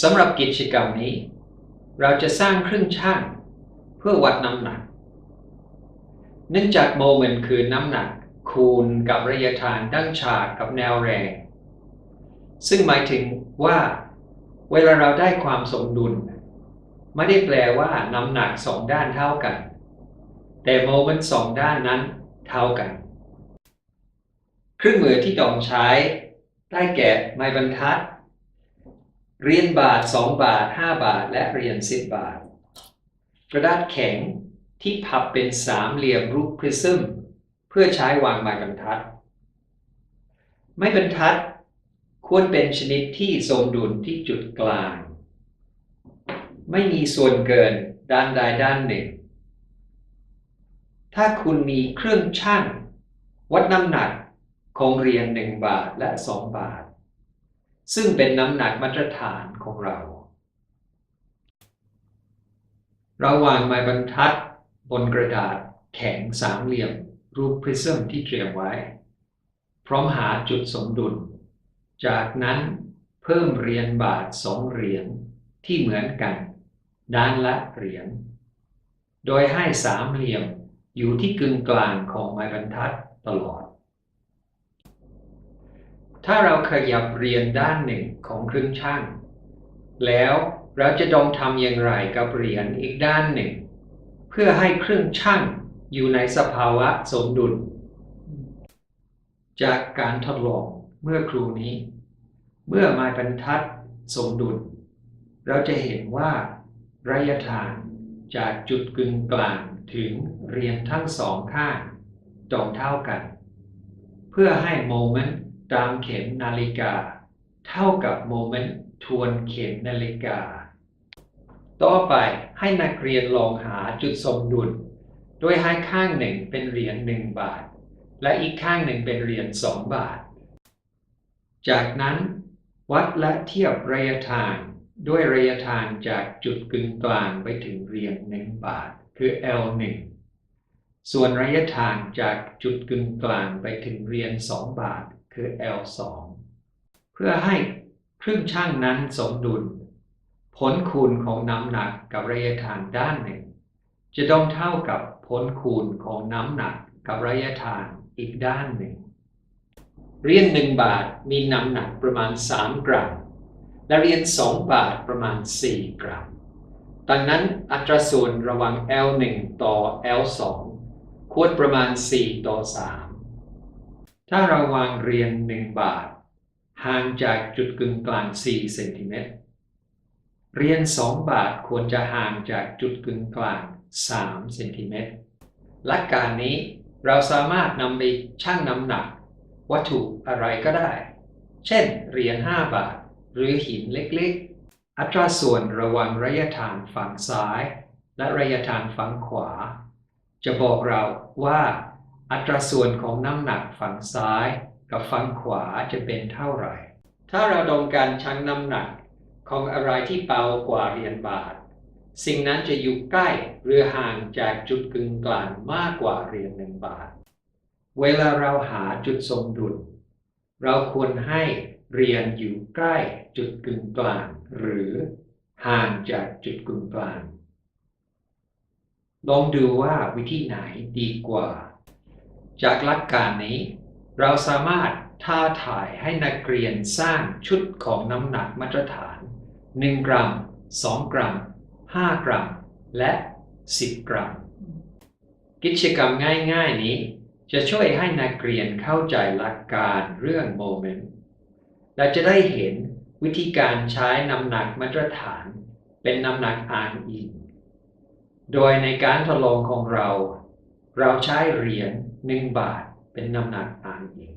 สำหรับกิจกรรมนี้ เราจะสร้างเครื่องชั่งเพื่อวัดน้ำหนัก เนื่องจากโมเมนต์คือน้ำหนัก คูณกับระยะทางดั้งฉากกับแนวแรง ซึ่งหมายถึงว่า เวลาเราได้ความสมดุล ไม่ได้แปลว่าน้ำหนักสองด้านเท่ากัน แต่โมเมนต์สองด้านนั้นเท่ากัน เครื่องมือที่ต้องใช้ได้แก่ไม้บรรทัด เหรียญบาท 2 บาท 5 บาท และเหรียญ10 บาท กระดาษแข็งที่พับเป็นสามเหลี่ยมรูปพริซึมเพื่อใช้วางไม้บรรทัด ไม้บรรทัด ควรเป็นชนิดที่สมดุลที่จุดกลาง ไม่มีส่วนเกินด้านใดด้านหนึ่ง ถ้าคุณมีเครื่องชั่ง วัดน้ำหนักของเหรียญ1บาทและ2บาท ซึ่งเป็นน้ำหนักมาตรฐานของเราเราวางไม้บรรทัดบนกระดาษแข็งสามเหลี่ยม รูปพริซึมที่เตรียมไว้ พร้อมหาจุดสมดุล จากนั้นเพิ่มเหรียญบาทสองเหรียญที่เหมือนกัน ด้านละเหรียญ โดยให้สามเหลี่ยมอยู่ที่กึ่งกลางของไม้บรรทัดตลอด ถ้าเราขยับเรียญด้านหนึ่งของเครื่องช่าง แล้วเราจะต้องทำอย่างไรกับเหรียญอีกด้านหนึ่ง เพื่อให้เครื่องช่างอยู่ในสภาวะสมดุล จากการทดลองเมื่อครูนี้ เมื่อไม้บรรทัดสมดุล เราจะเห็นว่าระยะทางจากจุดกึ่งกลางถึงเรียญทั้งสองข้างตรงเท่ากัน เพื่อให้โมเมนต์ ตามเข็มนาฬิกา เท่ากับโมเมนต์ทวนเข็มนาฬิกา ต่อไปให้นักเรียนลองหาจุดสมดุล โดยให้ข้างหนึ่งเป็นเหรียญหนึ่งบาท และอีกข้างหนึ่งเป็นเหรียญสองบาท จากนั้น วัดและเทียบระยะทางด้วยระยะทางจากจุดกึ่งกลางไปถึงเหรียญหนึ่งบาท คือ L1 ส่วนระยะทางจากจุดกึ่งกลางไปถึงเหรียญ2บาท คือ L2 เพื่อให้เครื่องช่างนั้นสมดุล ผลคูณของน้ำหนักกับระยะทางด้านหนึ่ง จะต้องเท่ากับผลคูณของน้ำหนักกับระยะทางอีกด้านหนึ่งเหรียญหนึ่งบาทมีน้ำหนักประมาณ 3 กรัม และเหรียญ2บาทประมาณ 4 กรัม ดังนั้นอัตราส่วนระหว่าง L1 ต่อ L2 ควรประมาณ 4 ต่อ 3 ถ้าเราวางเรียญ1บาท ห่างจากจุดกึ่งกลาง 4 เซนติเมตรเรียญ2บาทควรจะห่างจากจุดกึ่งกลาง 3 เซนติเมตรหลักการนี้เราสามารถนำไปชั่งน้ำหนัก วัตถุอะไรก็ได้ เช่นเหรียญ5บาท หรือหินเล็กๆ อัตราส่วนระหว่างระยะทางฝั่งซ้าย และระยะทางฝั่งขวา จะบอกเราว่า อัตราส่วนของน้ำหนักฝั่งซ้ายกับฝั่งขวาจะเป็นเท่าไหร่ ถ้าเราต้องการชั่งน้ำหนักของอะไรที่เบากว่าเหรียญบาท สิ่งนั้นจะอยู่ใกล้หรือห่างจากจุดกึ่งกลางมากกว่าเหรียญหนึ่งบาท เวลาเราหาจุดสมดุล เราควรให้เหรียญอยู่ใกล้จุดกึ่งกลาง หรือห่างจากจุดกึ่งกลาง ลองดูว่าวิธีไหนดีกว่า จากหลักการนี้ เราสามารถท้าทายให้นักเรียนสร้างชุดของน้ำหนักมาตรฐาน 1 กรัม 2 กรัม 5 กรัม และ 10 กรัม กิจกรรมง่ายๆนี้ จะช่วยให้นักเรียนเข้าใจหลักการเรื่องโมเมนต์และจะได้เห็นวิธีการใช้น้ำหนักมาตรฐาน เป็นน้ำหนักอ้างอิงโดยในการทดลองของเรา เราใช้เหรียญ หนึ่งบาทเป็นน้ำหนักอ้างอิง